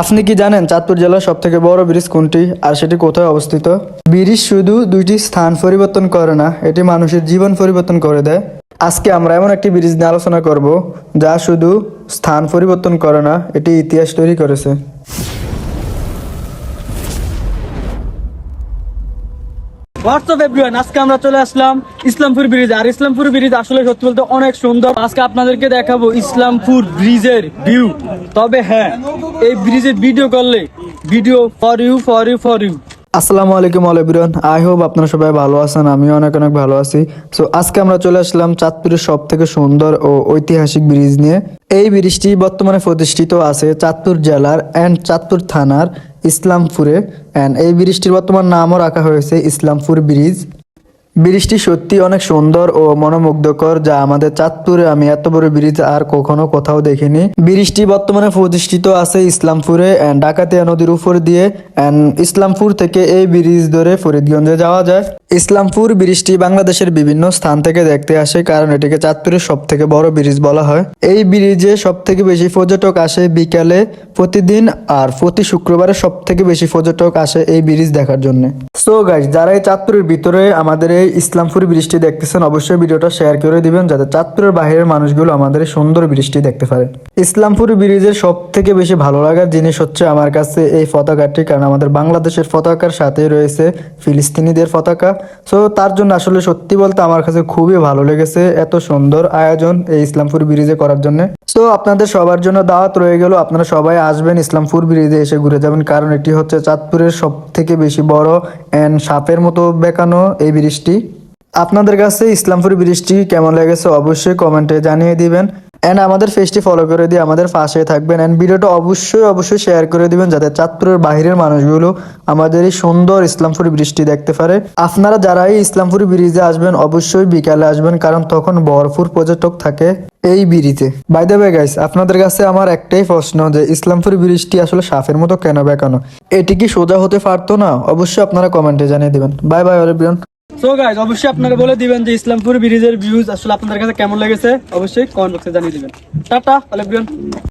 আপনি কি জানেন চাঁদপুর জেলার সব থেকে বড় ব্রিজ কোনটি আর সেটি কোথায় অবস্থিত? ব্রিজ শুধু দুইটি স্থান পরিবর্তন করে না, এটি মানুষের জীবন পরিবর্তন করে দেয়। আজকে আমরা এমন একটি ব্রিজ নিয়ে আলোচনা করব যা শুধু স্থান পরিবর্তন করে না, এটি ইতিহাস তৈরি করেছে। হোয়াটসঅ্যাপ এভরিওয়ান আজকে আমরা চলে আসলাম ইসলামপুর ব্রিজ। আর ইসলামপুর ব্রিজ আসলে সত্যি বলতে অনেক সুন্দর। আজকে আপনাদেরকে দেখাবো ইসলামপুর ব্রিজের ভিউ তবে হ্যাঁ এই ব্রিজের ভিডিও করলে video for you for you for you আসসালামু আলাইকুম আলবিরন আই হোপ আপনারা সবাই ভালো আছেন আমি অনেক অনেক ভালো আছি। সো আজকে আমরা চলে আসলাম চাঁদপুরের সব থেকে সুন্দর ও ঐতিহাসিক ব্রিজ নিয়ে। এই ব্রিজটি বর্তমানে প্রতিষ্ঠিত আছে চাঁদপুর জেলার অ্যান্ড চাঁদপুর থানার ইসলামপুরে অ্যান্ড এই ব্রিজটির বর্তমান নামও রাখা হয়েছে ইসলামপুর ব্রিজ। ব্রিজটি সত্যি অনেক সুন্দর ও মনোমুগ্ধকর, যা আমাদের চাঁদপুরে আমি এত বড় ব্রিজ আর কখনো কোথাও দেখিনি। ব্রিজটি বর্তমানে প্রতিষ্ঠিত আছে ইসলামপুরে অ্যান্ড ডাকাতিয়া নদীর উপর দিয়ে অ্যান্ড ইসলামপুর থেকে এই ব্রিজ ধরে ফরিদগঞ্জে যাওয়া যায়। ইসলামপুর ব্রিজটি বাংলাদেশের বিভিন্ন স্থান থেকে দেখতে আসে, কারণ এটিকে চাঁদপুরের সব থেকে বড় ব্রিজ বলা হয়। এই ব্রিজে সব থেকে বেশি পর্যটক আসে বিকালে প্রতিদিন আর প্রতি শুক্রবারে সব থেকে বেশি পর্যটক আসে এই ব্রিজ দেখার জন্য। সো গাইজ যারা এই চাঁদপুরের ভিতরে আমাদের এই ইসলামপুর ব্রিজটি দেখতেছেন, অবশ্যই ভিডিওটা শেয়ার করে দিবেন, যাতে চাঁদপুরের বাইরের মানুষগুলো আমাদের সুন্দর ব্রিজটি দেখতে পারে। ইসলামপুর ব্রিজের সব থেকে বেশি ভালো লাগার জিনিস হচ্ছে আমার কাছে এই পতাকাটি, কারণ আমাদের বাংলাদেশের পতাকার সাথে রয়েছে ফিলিস্তিনিদের পতাকা। সো তার জন্য আসলে সত্যি বলতে আমার কাছে খুবই ভালো লেগেছে এত সুন্দর আয়োজন এই ইসলামপুর ব্রিজে করার জন্য। সো আপনাদের সবার জন্য দাওয়াত রয়ে গেল, আপনারা সবাই আসবেন ইসলামপুর ব্রিজে এসে ঘুরে যাবেন, কারণ এটি হচ্ছে চাঁদপুরের সব থেকে বেশি বড় অ্যান্ড সাপের মতো বেঁকানো এই ব্রিজটি। আপনাদের কাছে ইসলামপুর ব্রিজটি কেমন লেগেছে অবশ্যই কমেন্টে জানিয়ে দিবেন। অ্যান্ড আমাদের ফেসটি ফলো করে দিয়ে আমাদের পাশে থাকবেন অ্যান্ড ভিডিওটা অবশ্যই অবশ্যই শেয়ার করে দিবেন যাতে চাঁদপুরের বাইরের মানুষগুলো আমাদের এই সুন্দর ইসলামপুর বৃষ্টি দেখতে পারে। আপনারা যারা এই ইসলামপুর ব্রিজে আসবেন, অবশ্যই বিকালে আসবেন, কারণ তখন ভরপুর পর্যটক থাকে এই ব্রিজে। বাই দ্য গাইস আপনাদের কাছে আমার একটাই প্রশ্ন যে ইসলামপুর ব্রিজটি আসলে সাফের মতো কেন বেঁকানো এটি কি সোজা হতে পারতো না? অবশ্যই আপনারা কমেন্টে জানিয়ে দেবেন। বাই বাই অরিবিয়ন সো গাইজ অবশ্যই আপনারা বলে দিবেন যে ইসলামপুর ব্রিজের ভিউজ আসলে আপনাদের কাছে কেমন লেগেছে? অবশ্যই কমেন্ট বক্সে জানিয়ে দিবেন। Tata everyone